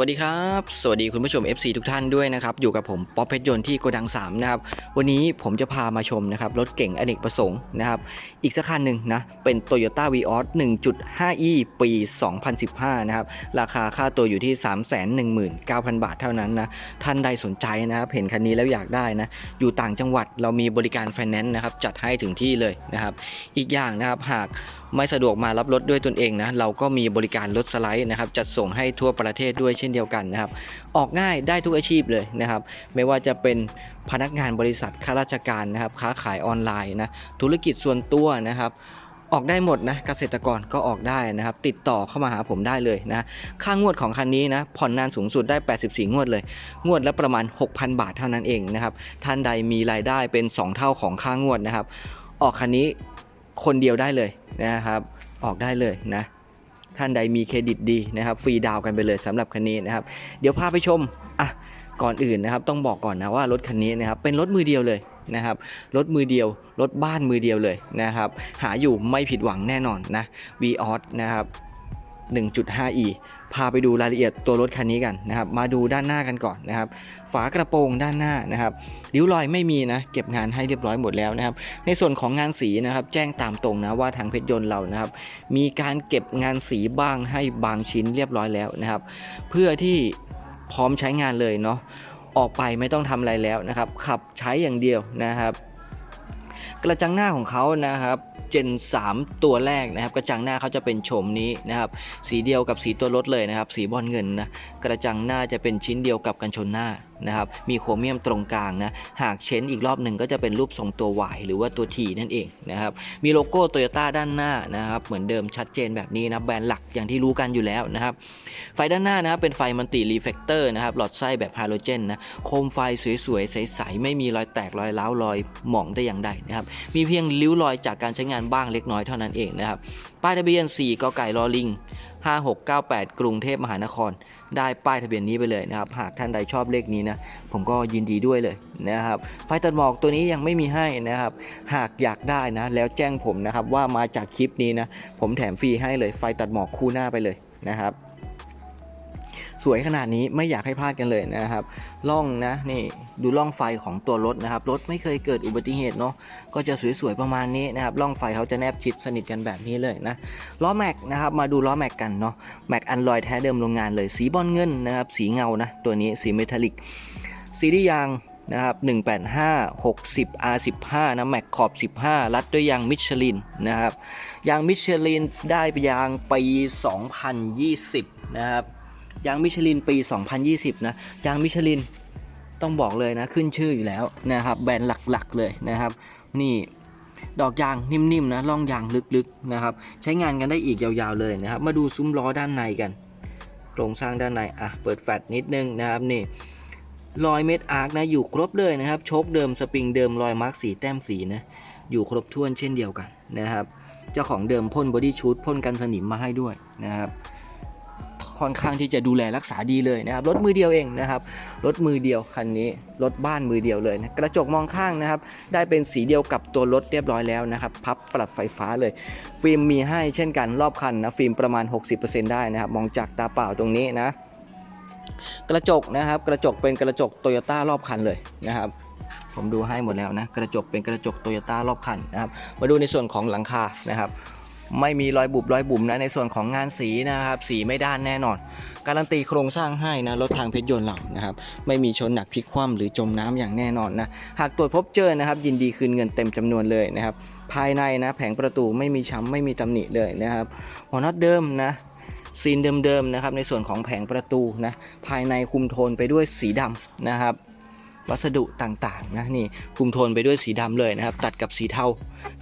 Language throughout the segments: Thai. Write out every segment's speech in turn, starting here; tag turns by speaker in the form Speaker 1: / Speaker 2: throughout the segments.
Speaker 1: วัสดีครับ สวัสดีคุณผู้ชม FC ทุกท่านด้วยนะครับ อยู่กับผมป๊อปเพชรยนต์ที่โกดัง3นะครับ วันนี้ผมจะพามาชมนะครับ รถเก่งอเนกประสงค์นะครับ อีกสักคันหนึ่งนะ เป็น Toyota Vios 1.5e ปี 2015 นะครับ ราคาค่าตัวอยู่ที่ 319,000 บาทเท่านั้นนะ ท่านใดสนใจนะครับ เห็นคันนี้แล้วอยากได้นะ อยู่ต่างจังหวัดเรามีบริการไฟแนนซ์นะครับ จัดให้ถึงที่เลยนะครับ อีกอย่างนะครับหากไม่สะดวกมารับรถด้วยตนเองนะเราก็มีบริการรถสไลด์นะครับจัดส่งให้ทั่วประเทศด้วยเช่นเดียวกันนะครับออกง่ายได้ทุกอาชีพเลยนะครับไม่ว่าจะเป็นพนักงานบริษัทข้าราชการนะครับค้าขายออนไลน์นะธุรกิจส่วนตัวนะครับออกได้หมดนะเกษตรกรก็ออกได้นะครับ ติดต่อเข้ามาหาผมได้เลยนะค่างวดของคันนี้นะผ่อนนานสูงสุดได้ 84 งวดเลย งวดละประมาณ 6,000 บาทเท่านั้นเองนะครับท่านใดมีรายได้เป็น 2 เท่าของค่างวดนะครับ ออกคันนี้คนเดียวได้เลย นะครับ ออกได้เลยนะ ท่านใดมีเครดิตดีนะครับฟรีดาวกันไปเลยสำหรับคันนี้นะครับ เดี๋ยวพาไปชมอะก่อนอื่นนะครับ ต้องบอกก่อนนะว่ารถคันนี้นะครับเป็นรถมือเดียวเลยนะครับรถมือเดียวรถบ้านมือเดียวเลยนะครับ หาอยู่ไม่ผิดหวังแน่นอนนะ v ีออสนะครับ 1.5e พาไปดูรายละเอียดตัวรถคันนี้กันนะครับมาดูด้านหน้ากันก่อนนะครับ ฝากระโปรงด้านหน้านะครับริ้วรอยไม่มีนะเก็บงานให้เรียบร้อยหมดแล้วนะครับ ในส่วนของงานสีนะครับ แจ้งตามตรงนะว่าทางเพชรยนต์เรานะครับ มีการเก็บงานสีบ้างให้บางชิ้นเรียบร้อยแล้วนะครับ เพื่อที่พร้อมใช้งานเลยเนาะออกไปไม่ต้องทำอะไรแล้วนะครับ ขับใช้อย่างเดียวนะครับ กระจังหน้าของเขานะครับเจน 3 ตัวแรกนะครับ กระจังหน้าเขาจะเป็นโฉมนี้นะครับ สีเดียวกับสีตัวรถเลยนะครับ สีบอลเงินนะกระจังหน้าจะเป็นชิ้นเดียวกับกันชนหน้านะครับมีโครเมียมตรงกลางนะหากเช้นอีกรอบหนึ่งก็จะเป็นรูปทรงตัว Y หรือว่าตัว T นั่นเองนะครับมีโลโก้โตโยต้าด้านหน้านะครับเหมือนเดิมชัดเจนแบบนี้นะแบรนด์หลักอย่างที่รู้กันอยู่แล้วนะครับไฟด้านหน้านะครับเป็นไฟมัลติรีเฟกเตอร์นะครับหลอดไส้แบบฮาโลเจนนะโคมไฟสวยๆ ใสๆ ไม่มีรอยแตกรอยร้าวรอยหมองแต่อย่างใดนะครับมีเพียงริ้วรอยจากการใช้งานบ้างเล็กน้อยเท่านั้นเองนะครับป้ายทะเบียน4กไก่ลอลิง 5698 กรุงเทพมหานคร ได้ป้ายทะเบียนนี้ไปเลยนะครับ หากท่านใดชอบเลขนี้นะ ผมก็ยินดีด้วยเลยนะครับ ไฟตัดหมอกตัวนี้ยังไม่มีให้นะครับ หากอยากได้นะ แล้วแจ้งผมนะครับว่ามาจากคลิปนี้นะ ผมแถมฟรีให้เลย ไฟตัดหมอกคู่หน้าไปเลยนะครับ สวยขนาดนี้ไม่อยากให้พลาดกันเลยนะครับล่องนะนี่ดูล่องไฟของตัวรถนะครับรถไม่เคยเกิดอุบัติเหตุเนาะก็จะสวยๆประมาณนี้นะครับล่องไฟเขาจะแนบชิดสนิทกันแบบนี้เลยนะล้อแม็กนะครับมาดูล้อแม็กกันเนาะแม็กอันลอยแท้เดิมโรงงานเลยสีบอลเงินนะครับสีเงานะตัวนี้สีเมทัลลิกสีดียางนะครับ185 60 R15 นะแม็กขอบ 15 รัดด้วยยางมิชลินนะครับยางมิชลินได้ยางปี 2020 นะครับ ยางมิชลินปี 2020 นะ ยางมิชลินต้องบอกเลยนะ ขึ้นชื่ออยู่แล้วนะครับ แบรนด์หลักๆเลยนะครับ นี่ดอกยางนิ่มๆนะล่องยางลึกๆนะครับ ใช้งานกันได้อีกยาวๆเลยนะครับ มาดูซุ้มล้อด้านในกัน โครงสร้างด้านในอะเปิดแฟลชนิดนึงนะครับนี่รอยเม็ดอาร์คนะอยู่ครบเลยนะครับโชคเดิมสปริงเดิมรอยมาร์กสีแต้มสีนะอยู่ครบถ้วนเช่นเดียวกันนะครับ เจ้าของเดิมพ่นบอดี้ชูดพ่นกันสนิมมาให้ด้วยนะครับ ค่อนข้างที่จะดูแลรักษาดีเลยนะครับรถมือเดียวเองนะครับรถมือเดียวคันนี้รถบ้านมือเดียวเลยนะกระจกมองข้างนะครับได้เป็นสีเดียวกับตัวรถเรียบร้อยแล้วนะครับพับปรับไฟฟ้าเลย ฟิล์มมีให้เช่นกันรอบคันนะฟิล์มประมาณ 60%ได้นะครับมองจากตาเปล่าตรงนี้นะกระจกนะครับกระจกเป็นกระจกโตโยต้ารอบคันเลยนะครับผมดูให้หมดแล้วนะกระจกเป็นกระจกโตโยต้ารอบคันนะครับมาดูในส่วนของหลังคานะครับ ไม่มีรอยบุบรอยบุ๋มนะในส่วนของงานสีนะครับสีไม่ด้านแน่นอน การันตีโครงสร้างให้นะรถทางเพชรยนต์เรานะครับไม่มีชนหนักพลิกคว่ำหรือจมน้ำอย่างแน่นอนนะหากตรวจพบเจอนะครับ ยินดีคืนเงินเต็มจำนวนเลยนะครับภายในนะแผงประตูไม่มีช้ำไม่มีตำหนิเลยนะครับหัวน็อตเดิมนะซีนเดิมๆนะครับในส่วนของแผงประตูนะภายในคุมโทนไปด้วยสีดำนะครับ วัสดุต่างๆนะนี่คุมโทนไปด้วยสีดำเลยนะครับ ตัดกับสีเทา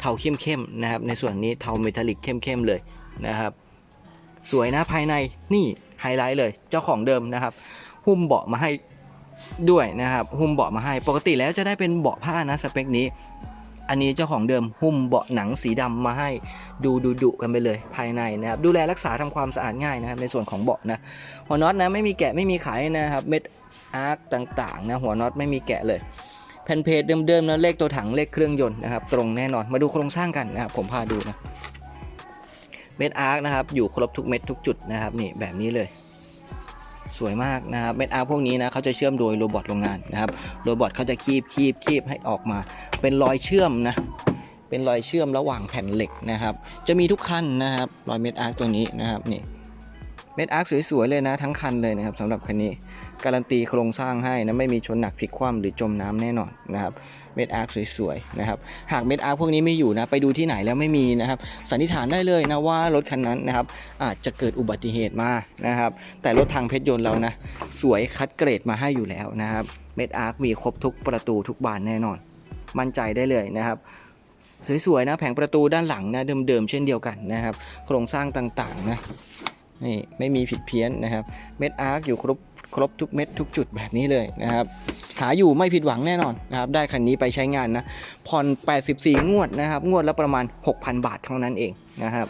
Speaker 1: เทาเข้มๆนะครับ ในส่วนนี้เทาเมทัลลิกเข้มๆเลยนะครับ สวยนะภายในนี่ไฮไลท์เลยเจ้าของเดิมนะครับ หุ้มเบาะมาให้ด้วยนะครับหุ้มเบาะมาให้ปกติแล้วจะได้เป็นเบาะผ้านะสเปคนี้ อันนี้เจ้าของเดิมหุ้มเบาะหนังสีดำมาให้ดูดุดุๆกันไปเลยภายในนะครับ ดูแลรักษาทำความสะอาดง่ายนะครับในส่วนของเบาะนะหัวน็อตนะไม่มีแกะไม่มีขายนะครับเม็ด อาร์คต่างๆนะหัวน็อตไม่มีแกะเลยแผ่นเพจเดิมๆนะเลขตัวถังเลขเครื่องยนต์นะครับตรงแน่นอนมาดูโครงสร้างกันนะครับผมพาดูนะเม็ดอาร์คนะครับอยู่ครบทุกเม็ดทุกจุดนะครับนี่แบบนี้เลยสวยมากนะครับเม็ดอาร์พวกนี้นะเขาจะเชื่อมโดยโรบอทโรงงานนะครับโรบอทเขาจะคีบคีบคีบให้ออกมา เป็นรอยเชื่อมนะเป็นรอยเชื่อมระหว่างแผ่นเหล็กนะครับ จะมีทุกคันนะครับรอยเม็ดอาร์ตัวนี้นะครับนี่ เม็ดอาร์คสวยๆเลยนะทั้งคันเลยนะครับสำหรับคันนี้ การันตีโครงสร้างให้นะไม่มีชนหนักพลิกคว่ำหรือจมน้ำแน่นอนนะครับเม็ดอาร์คสวยๆนะครับหากเม็ดอาร์คพวกนี้ไม่อยู่นะไปดูที่ไหนแล้วไม่มีนะครับสันนิษฐานได้เลยนะว่ารถคันนั้นนะครับอาจจะเกิดอุบัติเหตุมานะครับแต่รถทางเพชรยนต์เรานะสวยคัดเกรดมาให้อยู่แล้วนะครับเม็ดอาร์คมีครบทุกประตูทุกบานแน่นอน มั่นใจได้เลยนะครับสวยๆนะแผงประตูด้านหลังนะเดิมๆเช่นเดียวกันนะครับโครงสร้างต่างๆนะ นี่ไม่มีผิดเพี้ยนนะครับเม็ดอาร์คอยู่ครบครบทุกเม็ดทุกจุดแบบนี้เลยนะครับหาอยู่ไม่ผิดหวังแน่นอนนะครับได้คันนี้ไปใช้งานนะผ่อน 84 งวดนะครับ งวดละประมาณ 6,000 บาทเท่านั้นเองนะครับ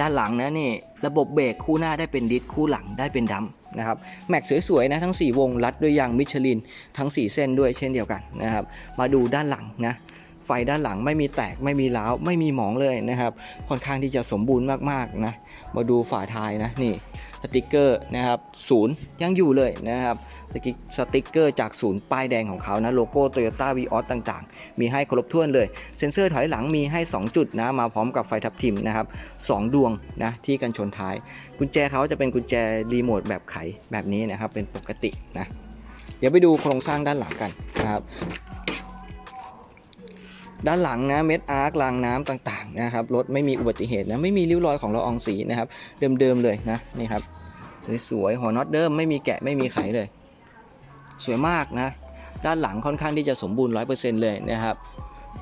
Speaker 1: ด้านหลังนะนี่ระบบเบรกคู่หน้าได้เป็นดิสคู่หลังได้เป็นดัมป์นะครับแม็กสวยๆนะทั้ง 4 วงรัดด้วยยางมิชลินทั้ง 4 เส้นด้วยเช่นเดียวกันนะครับ มาดูด้านหลังนะ ไฟด้านหลังไม่มีแตกไม่มีร้าวไม่มีหมองเลยนะครับ ค่อนข้างที่จะสมบูรณ์มากๆนะ มาดูฝาท้ายนะนี่สติกเกอร์นะครับศูนย์ยังอยู่เลยนะครับสติกสติกเกอร์จากศูนย์ป้ายแดงของเขานะโลโก้ Toyota v ีออต่างๆ มีให้ครบถ้วนเลย เซ็นเซอร์ถอยหลังมีให้ 2 จุดนะมาพร้อมกับไฟทับทิมนะครับ2ดวงนะที่กันชนท้าย กุญแจเขาจะเป็นกุญแจรีโมทแบบไขแบบนี้นะครับเป็นปกตินะเดี๋ยวไปดูโครงสร้างด้านหลังกันนะครับ ด้านหลังนะเม็ดอาร์ครางน้ำต่างๆนะครับรถไม่มีอุบัติเหตุนะไม่มีริ้วรอยของละอองสีนะครับเดิมๆเลยนะนี่ครับสวยๆหัวน็อตเดิมไม่มีแกะไม่มีไขเลย สวยมากนะ ด้านหลังค่อนข้างที่จะสมบูรณ์ร้อยเปอร์เซ็นต์เลยนะครับ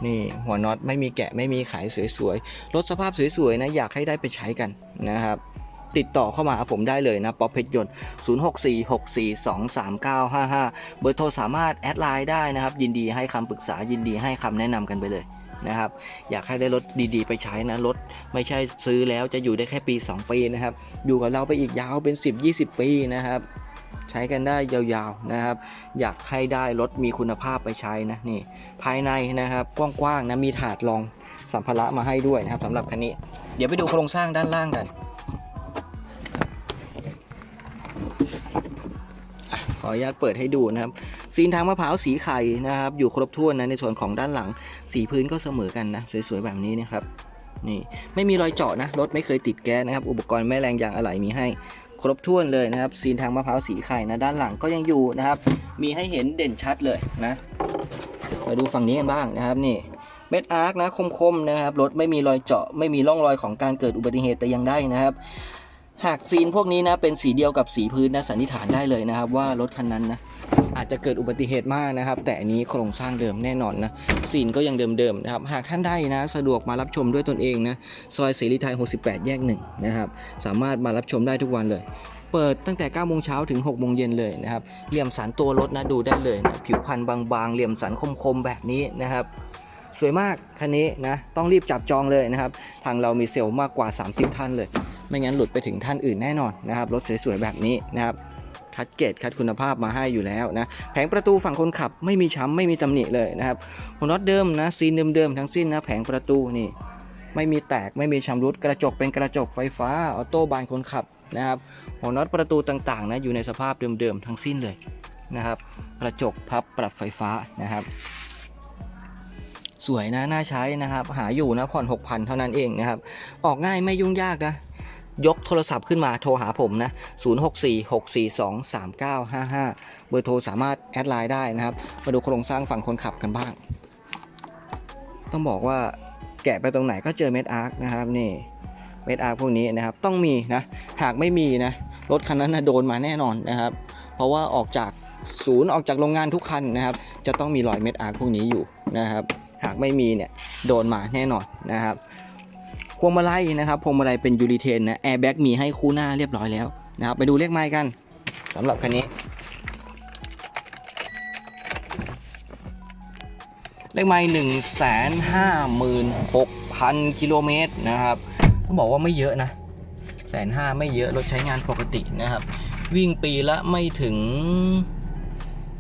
Speaker 1: นี่หัวน็อตไม่มีแกะไม่มีไขสวยๆรถสภาพสวยๆนะอยากให้ได้ไปใช้กันนะครับ ติดต่อเข้ามาผมได้เลยนะป๊อปเพชรยนต์ 0646423955 เบอร์โทรสามารถแอดไลน์ได้นะครับ ยินดีให้คำปรึกษายินดีให้คำแนะนำกันไปเลยนะครับ อยากให้ได้รถดีๆ ไปใช้นะ รถไม่ใช่ซื้อแล้วจะอยู่ได้แค่ปี 2 ปีนะครับ อยู่กับเราไปอีกยาวเป็น 10-20 ปีนะครับใช้กันได้ยาวๆนะครับ อยากให้ได้รถมีคุณภาพไปใช้นะนี่ ภายในนะครับกว้างๆนะมีถาดรองสัมภาระมาให้ด้วยนะครับสำหรับคันนี้ เดี๋ยวไปดูโครงสร้างด้านล่างกัน ออนุญาตเปิดให้ดูนะครับซีนทางมะพร้าวสีไข่นะครับ อยู่ครบถ้วนนะในส่วนของด้านหลัง สีพื้นก็เสมอกันนะ สวยๆ แบบนี้นะครับนี่ไม่มีรอยเจาะนะรถไม่เคยติดแก๊สนะครับ อุปกรณ์แม่แรงยางอะไหล่มีให้ครบถ้วนเลยนะครับ ซีนทางมะพร้าวสีไข่นะด้านหลังก็ยังอยู่นะครับ มีให้เห็นเด่นชัดเลยนะมาดูฝั่งนี้กันบ้างนะครับนี่เม็ดอาร์คนะคมๆนะครับรถไม่มีรอยเจาะไม่มีร่องรอยของการเกิดอุบัติเหตุแต่ยังได้นะครับ หากซีนพวกนี้นะเป็นสีเดียวกับสีพื้นนะสันนิษฐานได้เลยนะครับ ว่ารถคันนั้นนะอาจจะเกิดอุบัติเหตุมากนะครับ แต่อันนี้โครงสร้างเดิมแน่นอนนะซีนก็ยังเดิมๆนะครับ หากท่านได้นะ สะดวกมารับชมด้วยตนเองนะซอยเสรีไทย 68 แยกหนึ่งนะครับสามารถมารับชมได้ทุกวันเลย เปิดตั้งแต่9โมงเช้าถึง6โมงเย็นเลยนะครับเหลี่ยมสันตัวรถนะดูได้เลยนะผิวพรรณบางๆเหลี่ยมสันคมๆแบบนี้นะครับ สวยมากคันนี้นะต้องรีบจับจองเลยนะครับ ทางเรามีเซลล์มากกว่า 30 ท่านเลย ไม่งั้นหลุดไปถึงท่านอื่นแน่นอนนะครับรถสวยๆแบบนี้นะครับคัดเกรดคัดคุณภาพมาให้อยู่แล้วนะแผงประตูฝั่งคนขับไม่มีช้ำไม่มีตำหนิเลยนะครับหัวน็อตเดิมนะซีนเดิมๆทั้งสิ้นนะแผงประตูนี่ไม่มีแตกไม่มีชำรุดกระจกเป็นกระจกไฟฟ้าออโต้บานคนขับนะครับหัวน็อตประตูต่างๆนะอยู่ในสภาพเดิมๆทั้งสิ้นเลยนะครับกระจกพับปรับไฟฟ้านะครับ สวยนะน่าใช้นะครับ หาอยู่นะผ่อน6,000 เท่านั้นเองนะครับ ออกง่ายไม่ยุ่งยากนะ ยกโทรศัพท์ขึ้นมาโทรหาผมนะ 0646423955 เบอร์โทรสามารถแอดไลน์ได้นะครับ มาดูโครงสร้างฝั่งคนขับกันบ้าง ต้องบอกว่าแกะไปตรงไหนก็เจอเม็ดอาร์คนะครับนี่เม็ดอาร์คพวกนี้นะครับต้องมีนะ หากไม่มีนะรถคันนั้นนะโดนมาแน่นอนนะครับ เพราะว่าออกจากศูนย์ออกจากโรงงานทุกคันนะครับ จะต้องมีรอยเม็ดอาร์คพวกนี้อยู่นะครับ หากไม่มีเนี่ยโดนมาแน่นอนนะครับพวงมาลัยนะครับพวงมาลัยเป็นยูริเทนนะแอร์แบ็กมีให้คู่หน้าเรียบร้อยแล้วนะครับไปดูเลขไม้กันสำหรับคันนี้เลขไม้หนึ่งแสนห้าหมื่นหกพันกิโลเมตรนะครับต้องบอกว่าไม่เยอะนะแสนห้าไม่เยอะรถใช้งานปกตินะครับ วิ่งปีละไม่ถึง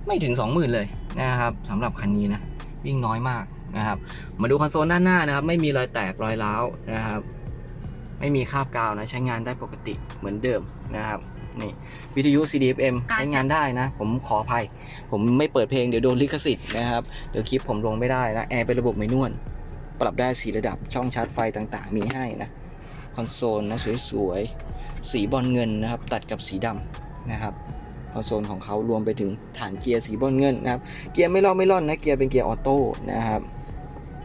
Speaker 1: ไม่ถึง20,000เลยนะครับสำหรับคันนี้นะ วิ่งน้อยมากนะครับ มาดูคอนโซลด้านหน้านะครับ ไม่มีรอยแตกรอยร้าวนะครับ ไม่มีคราบกาวนะ ใช้งานได้ปกติเหมือนเดิมนะครับนี่วิทยุ CDFM
Speaker 2: การ
Speaker 1: ใช้งานได้นะ ผมขออภัย ผมไม่เปิดเพลงเดี๋ยวโดนลิขสิทธิ์นะครับ เดี๋ยวคลิปผมลงไม่ได้นะ แอร์เป็นระบบไม่นวลปรับได้สีระดับช่องชาร์จไฟต่างๆ มีให้นะ คอนโซลนะสวยๆ สีบอลเงินนะครับ ตัดกับสีดำนะครับ คอนโซลของเขารวมไปถึงฐานเกียร์สีบอลเงินนะครับ เกียร์ไม่ล่อไม่ล่อนนะ เกียร์เป็นเกียร์ออโต้นะครับ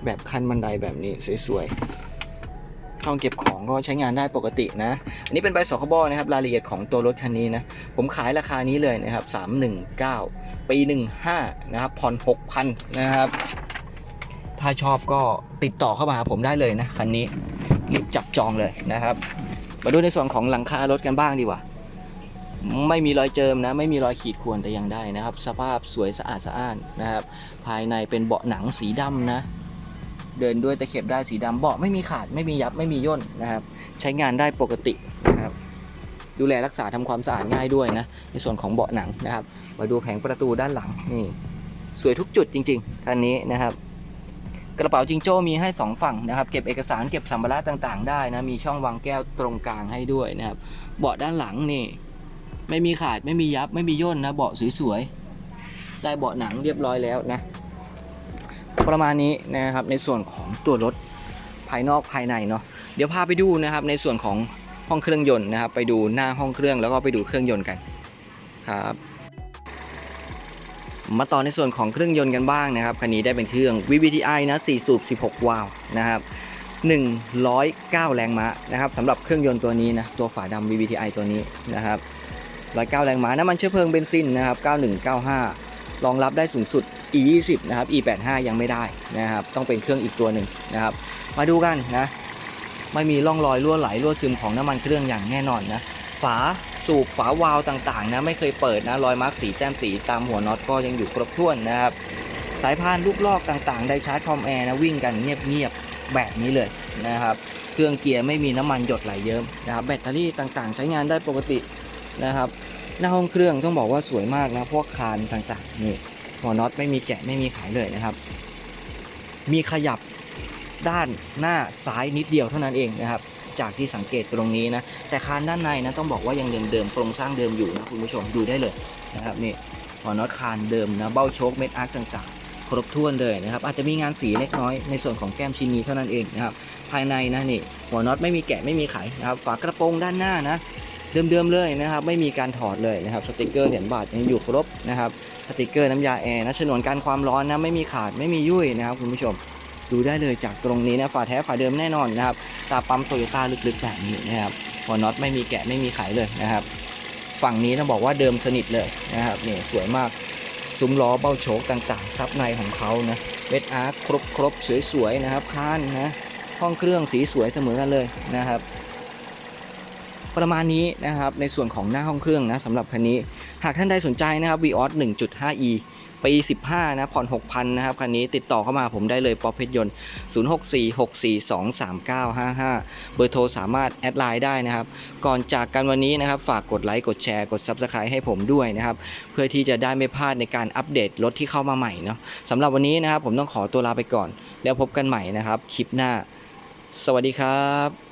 Speaker 1: แบบคันบันไดแบบนี้สวยๆ ช่องเก็บของก็ใช้งานได้ปกตินะ อันนี้เป็นใบสคบนะครับ รายละเอียดของตัวรถคันนี้นะ ผมขายราคานี้เลยนะครับ 319 ปี 15 นะครับ ผ่อน 6,000 นะครับ ถ้าชอบก็ติดต่อเข้ามาหาผมได้เลยนะคันนี้รีบจับจองเลยนะครับ มาดูในส่วนของหลังคารถกันบ้างดีกว่า ไม่มีรอยเจิมนะ ไม่มีรอยขีดข่วนแต่อย่างใดนะครับ สภาพสวยสะอาดสะอ้านนะครับ ภายในเป็นเบาะหนังสีดำนะ เดินด้วยตะเข็บได้สีดำเบาะไม่มีขาดไม่มียับไม่มีย่นนะครับ ใช้งานได้ปกตินะครับ ดูแลรักษาทำความสะอาดง่ายด้วยนะ ในส่วนของเบาะหนังนะครับ มาดูแผงประตูด้านหลังนี่สวยทุกจุดจริงๆคันนี้นะครับกระเป๋าจิงโจ้มีให้ 2 ฝั่งนะครับ เก็บเอกสารเก็บสัมภาระต่างๆ ได้นะ มีช่องวางแก้วตรงกลางให้ด้วยนะครับ เบาะด้านหลังนี่ ไม่มีขาดไม่มียับไม่มีย่นนะเบาะสวยๆได้เบาะหนังเรียบร้อยแล้วนะ ประมาณนี้นะครับในส่วนของตัวรถภายนอกภายในเนาะเดี๋ยวพาไปดูนะครับ ในส่วนของห้องเครื่องยนต์นะครับ ไปดูหน้าห้องเครื่องแล้วก็ไปดูเครื่องยนต์กันครับมาต่อในส่วนของเครื่องยนต์กันบ้างนะครับคันนี้ได้เป็นเครื่อง VVTi นะ 4 สูบ 16 วาล์วนะครับ109 แรงม้านะครับสำหรับเครื่องยนต์ตัวนี้นะตัวฝาดำ VVTi ตัวนี้นะครับ 109 แรงม้าน้ำมันเชื้อเพลิงเบนซินนะครับ 9195 รองรับได้สูงสุด E20 นะครับ E85 ยังไม่ได้นะครับ ต้องเป็นเครื่องอีกตัวหนึ่งนะครับ มาดูกันนะ ไม่มีร่องรอยรั่วไหลรั่วซึมของน้ำมันเครื่องอย่างแน่นอนนะ ฝาสูบฝาวาล์วต่างๆนะไม่เคยเปิดนะรอยมาร์กสีแต้มสีตามหัวน็อตก็ยังอยู่ครบถ้วนนะครับ สายพานลูกลอกต่างๆ ได้ชาร์จคอมแอร์นะวิ่งกันเงียบๆแบบนี้เลยนะครับ เครื่องเกียร์ไม่มีน้ำมันหยดไหลเยิ้มนะครับแบตเตอรี่ต่างๆ ใช้งานได้ปกติ นะครับ หน้าห้องเครื่องต้องบอกว่าสวยมากนะพวกคานต่างๆนี่หัวน็อตไม่มีแกะไม่มีขายเลยนะครับ มีขยับด้านหน้าซ้ายนิดเดียวเท่านั้นเองนะครับ จากที่สังเกตตรงนี้นะ แต่คานด้านในนะต้องบอกว่ายังเดิมๆโครงสร้างเดิมอยู่นะคุณผู้ชมดูได้เลยนะครับนี่หัวน็อตคานเดิมนะเบ้าโชคเม็ดอาร์คต่างๆ ครบถ้วนเลยนะครับ อาจจะมีงานสีเล็กน้อยในส่วนของแก้มชิ้นนี้เท่านั้นเองนะครับ ภายในนะนี่หัวน็อตไม่มีแกะไม่มีไขนะครับ ฝากระโปรงด้านหน้านะ เดิมๆเลยนะครับ ไม่มีการถอดเลยนะครับสติกเกอร์เหรียญบาทยังอยู่ครบนะครับสติกเกอร์น้ำยาแอร์นะฉนวนกันความร้อนนะไม่มีขาดไม่มียุ่ยนะครับคุณผู้ชมดูได้เลยจากตรงนี้นะฝาแท้ฝาเดิมแน่นอนนะครับตาปั๊มโตโยต้าลึกๆแบบนี้นะครับหัวน็อตไม่มีแกะไม่มีไขเลยนะครับ ฝั่งนี้ต้องบอกว่าเดิมสนิทเลยนะครับนี่สวยมากซุ้มล้อเบ้าโชคต่างๆ ซับในของเขานะเวทอาร์ครบครบๆสวยๆนะครับคานนะห้องเครื่องสีสวยเสมอกันเลยนะครับ ประมาณนี้นะครับในส่วนของหน้าห้องเครื่องนะสำหรับคันนี้ หากท่านใดสนใจนะครับ Vios 1.5e ปี15นะผ่อน 6,000 นะครับ คันนี้ติดต่อเข้ามาผมได้เลยปอเพชรยนต์ 0646423955 เบอร์โทรสามารถแอดไลน์ได้นะครับ ก่อนจากกันวันนี้นะครับ ฝากกดไลค์ กดแชร์ กด Subscribe ให้ผมด้วยนะครับ เพื่อที่จะได้ไม่พลาดในการอัปเดตรถที่เข้ามาใหม่เนาะสำหรับวันนี้นะครับ ผมต้องขอตัวลาไปก่อน แล้วพบกันใหม่นะครับ คลิปหน้า สวัสดีครับ